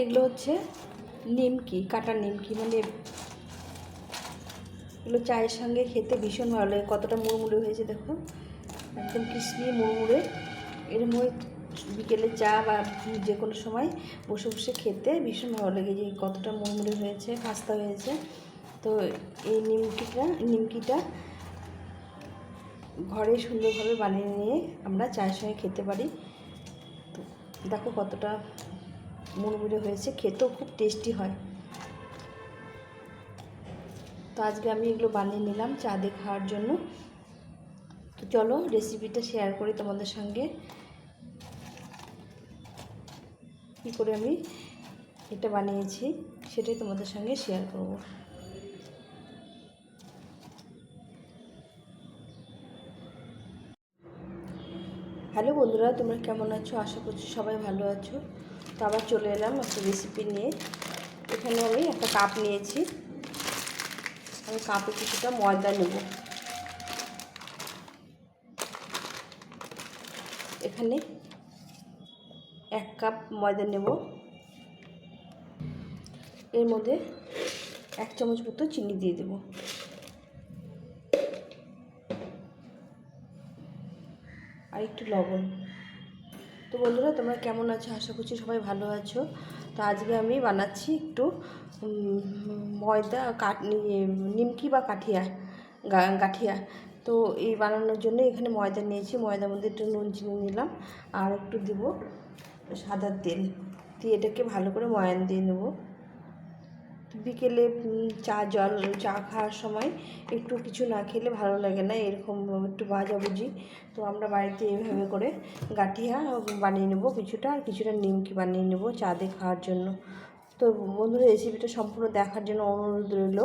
এগুলো হচ্ছে নিমকি, কাটা নিমকি মানে এগুলো চায়ের সঙ্গে খেতে ভীষণ ভালো লাগে। কতটা মুড়মুড়ে হয়েছে দেখো একদম ক্রিসপি মুড়মুড়ে। এরম হয়ে বিকেলে চা বা যে কোনো সময় বসে বসে খেতে ভীষণ ভালো লাগে যে কতটা মুড়মুড়ে হয়েছে খাস্তা হয়েছে। তো এই নিমকিটা নিমকিটা ঘরে সুন্দরভাবে বানিয়ে নিয়ে আমরা চায়ের সঙ্গে খেতে পারি। তো দেখো কতটা মুড়মুড়ে হয়েছে, খেতেও খুব টেস্টি হয়। তো আজকে আমি এগুলো বানিয়ে নিলাম চা দিয়ে খাওয়ার জন্য। তো চলো রেসিপিটা শেয়ার করি তোমাদের সঙ্গে। কী করে আমি এটা বানিয়েছি সেটাই তোমাদের সঙ্গে শেয়ার করব। হ্যালো বন্ধুরা, তোমরা কেমন আছো? আশা করছি সবাই ভালো আছো। তো আবার চলে এলাম একটা রেসিপি নিয়ে। এখানে আমি একটা কাপ নিয়েছি। আমি কাপে কিছুটা ময়দা নেব। এখানে এক কাপ ময়দা নেব। এর মধ্যে এক চামচ মতো চিনি দিয়ে দেব। আর একটু লবণ। তো বন্ধুরা তোমরা কেমন আছো? আশা করছি সবাই ভালো আছো। তো আজকে আমি বানাচ্ছি একটু ময়দা ইয়ে, নিমকি বা কাঠিয়া গাঠিয়া। তো এই বানানোর জন্য এখানে ময়দা নিয়েছি। ময়দার মধ্যে একটু নুন চিনি নিলাম আর একটু দিব সাদা তেল। দিয়ে এটাকে ভালো করে ময়ান দিয়ে নেব। বিকেলে চা জল, চা খাওয়ার সময় একটু কিছু না খেলে ভালো লাগে না, এরকম একটু ভাজাভুজি। তো আমরা বাড়িতে এইভাবে করে গাঠিয়া বানিয়ে নেব কিছুটা, আর কিছুটা নিমকি বানিয়ে নেব চা দিয়ে খাওয়ার জন্য। তো বন্ধুরা রেসিপিটা সম্পূর্ণ দেখার জন্য অনুরোধ রইল।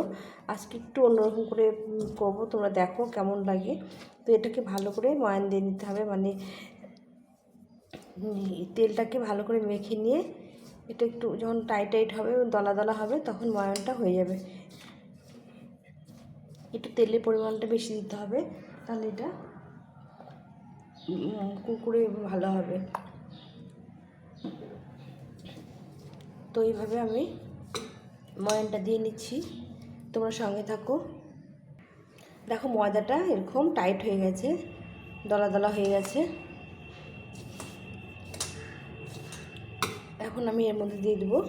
আজকে একটু অন্যরকম করে করব, তোমরা দেখো কেমন লাগে। তো এটাকে ভালো করে ময়ান দিয়ে নিতে হবে মানে তেলটাকে ভালো করে মেখে নিয়ে এটা একটু যখন টাইট টাইট হবে, দলা দলা হবে, তখন ময়ানটা হয়ে যাবে। একটু তেলের পরিমাণটা বেশি দিতে হবে, তাহলে এটা কুকুরে ভালো হবে। তো এইভাবে আমি ময়ানটা দিয়ে নিচ্ছি। তোমরা সঙ্গে থাকো। দেখো ময়দাটা এরকম টাইট হয়ে গেছে, দলা দলা হয়ে গেছে। এখন আমি এর মধ্যে দিয়ে দেবো।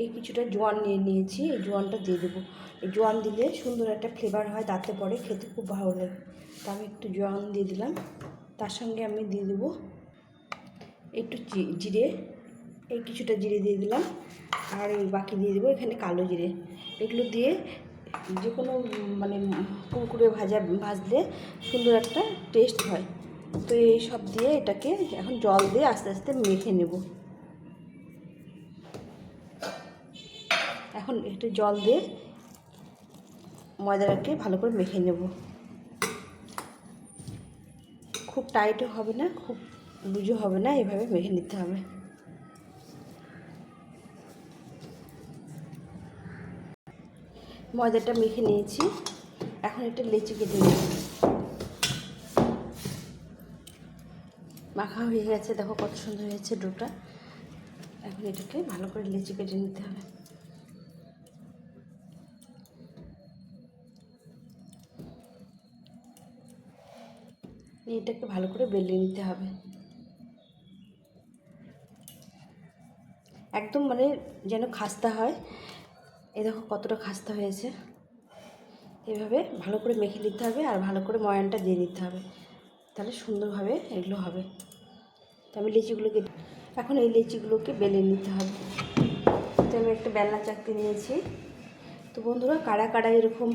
এই কিছুটা জোয়ান নিয়ে নিয়েছি, এই জোয়ানটা দিয়ে দেবো। এই জোয়ান দিলে সুন্দর একটা ফ্লেভার হয়, দাঁতে পরে খেতে খুব ভালো লাগে। তা আমি একটু জোয়ান দিয়ে দিলাম। তার সঙ্গে আমি দিয়ে দেবো একটু জিরে। এই কিছুটা জিরে দিয়ে দিলাম। আর এই বাকি দিয়ে দেবো এখানে কালো জিরে। এগুলো দিয়ে যে কোনো মানে কুরকুরে ভাজা, ভাজলে সুন্দর একটা টেস্ট হয়। তো এই সব দিয়ে এটাকে এখন জল দিয়ে আস্তে আস্তে মেখে নেব। এখন একটু জল দিয়ে ময়দাটাকে ভালো করে মেখে নেব। খুব টাইটও হবে না, খুব লুজও হবে না, এভাবে মেখে নিতে হবে। ময়দাটা মেখে নিয়েছি। এখন একটা লেচি কেটে নেব। মাখা হয়ে গেছে, দেখো কত সুন্দর হয়েছে ডোটা। এখন এটাকে ভালো করে লেচি কেটে নিতে হবে। এটাকে ভালো করে বেলে নিতে হবে। একদম মানে যেন খাস্তা হয়। এই দেখো কতটা খাস্তা হয়েছে। এভাবে ভালো করে মেখে নিতে হবে আর ভালো করে ময়ানটা দিয়ে নিতে হবে। তাহলে সুন্দরভাবে এগুলো হবে। তো আমি লিচিগুলোকে এখন এই লিচিগুলোকে বেলে নিতে হবে। তো আমি একটা বেলনা চাকতি নিয়েছি। তো বন্ধুরা, কারা কারা এরকম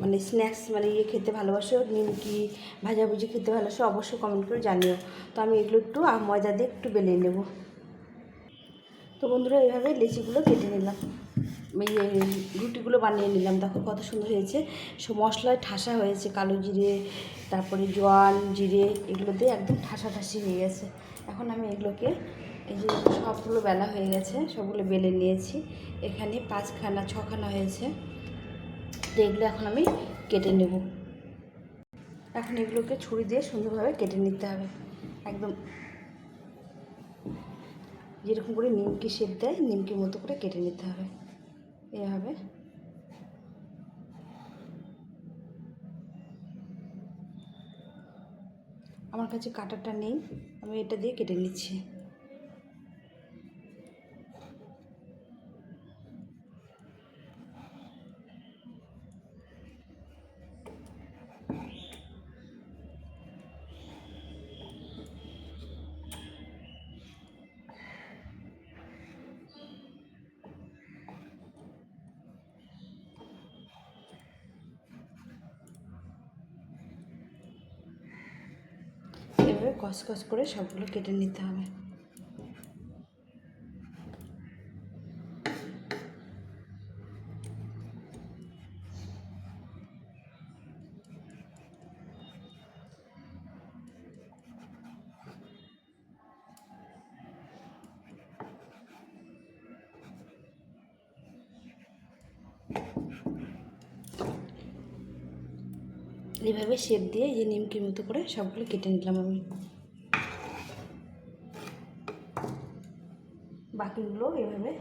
মানে স্ন্যাক্স মানে ইয়ে খেতে ভালোবাসো, নিমকি, ভাজাভুজি খেতে ভালোবাসো, অবশ্যই কমেন্ট করে জানিও। তো আমি এগুলো একটু ময়দা দিয়ে একটু বেলে নেব। তো বন্ধুরা, এইভাবে লিচিগুলো কেটে নিলাম। রুটিগুলো বানিয়ে নিলাম। দেখো কত সুন্দর হয়েছে। সব মশলায় ঠাসা হয়েছে কালো জিরে, তারপরে জোয়ান, জিরে, এগুলো দিয়ে একদম ঠাসা ঠাসি হয়ে গেছে। এখন আমি এগুলোকে এই যে সবগুলো বেলা হয়ে গেছে, সবগুলো বেলে নিয়েছি। এখানে পাঁচখানা, ছখানা হয়েছে। তো এগুলো এখন আমি কেটে নেব। এখন এগুলোকে ছুরি দিয়ে সুন্দরভাবে কেটে নিতে হবে। একদম যেরকম করে নিমকি শেপ দেয়, নিমকির মতো করে কেটে নিতে হবে। এভাবে আমার কাছে কাটারটা নেই আমি এটা দিয়ে কেটে নিচ্ছি। এভাবে কসকস করে সবগুলো কেটে নিতে হবে। এইভাবে শেপ দিয়ে এই যে নিমকির মতো করে সবগুলো কেটে নিলাম আমি। বাকিগুলো এভাবে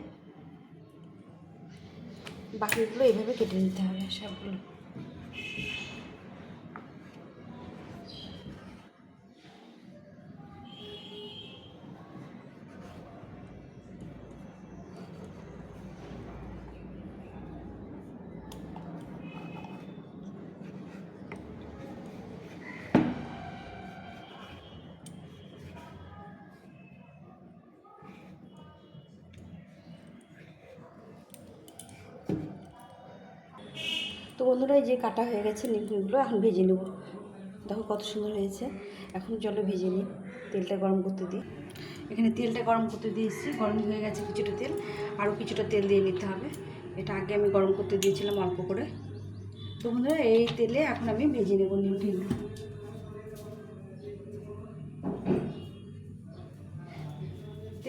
বাকিগুলো এভাবে কেটে নিতে হবে সবগুলো। তো বন্ধুরা, এই যে কাটা হয়ে গেছে নিমকিগুলো এখন ভেজে নেব। দেখো কত সুন্দর হয়েছে। এখন চলো ভেজে নিই, তেলটা গরম করতে দিই। এখানে তেলটা গরম করতে দিয়েছি, গরম হয়ে গেছে কিছুটা তেল। আরও কিছুটা তেল দিয়ে নিতে হবে। এটা আগে আমি গরম করতে দিয়েছিলাম অল্প করে। তো বন্ধুরা, এই তেলে এখন আমি ভেজে নেব নিমকিগুলো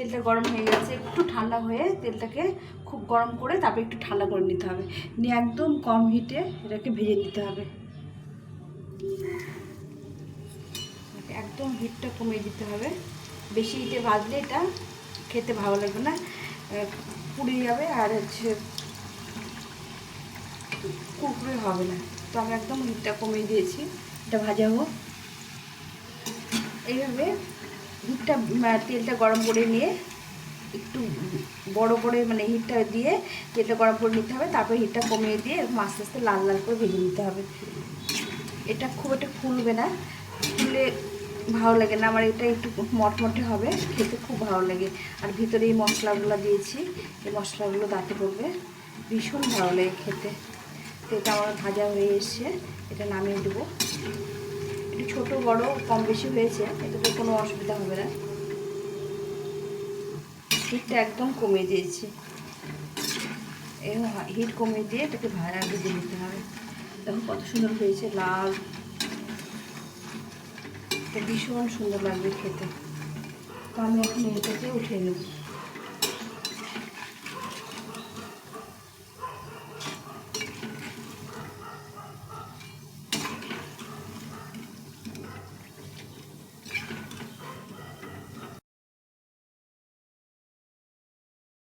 তেলটা গরম হয়ে গেছে, একটু ঠান্ডা হয়ে তেলটাকে খুব গরম করে তারপর একটু ঠান্ডা করে নিতে হবে। নিয়ে একদম কম হিটে এটাকে ভেজে নিতে হবে। একদম হিটটা কমিয়ে দিতে হবে। বেশি হিটে ভাজলে এটা খেতে ভালো লাগবে না। পুড়ে যাবে আর হচ্ছে কুকুরে হবে না। তো আমি একদম হিটটা কমিয়ে দিয়েছি। এটা ভাজা হোক। এইভাবে হিটটা তেলটা গরম করে নিয়ে একটু বড় করে মানে হিটটা দিয়ে তেলটা গরম করে নিতে হবে, তারপরে হিটটা কমিয়ে দিয়ে এরকম আস্তে আস্তে লাল লাল করে ভেজে নিতে হবে। এটা খুব একটা ফুলবে না, ফুলে ভালো লাগে না, আমার এটা একটু মটমটে হবে, খেতে খুব ভালো লাগে। আর ভিতরে এই মশলাগুলো দিয়েছি, এই মশলাগুলো দাঁতে পড়বে ভীষণ ভালো লাগে খেতে। তো এটা আমার ভাজা হয়ে এসছে, এটা নামিয়ে দেবো। ছোটো, বড়, কম বেশি হয়েছে, এটাতে কোনো অসুবিধা হবে না। হিটটা একদম কমিয়ে দিয়েছি। এই হিট কমিয়ে দিয়ে এটাকে ভাড়া ভেজে নিতে হবে। দেখো কত সুন্দর হয়েছে, লাল। ভীষণ সুন্দর লাগবে খেতে। তো আমি এখন এটাকে উঠিয়ে নেব।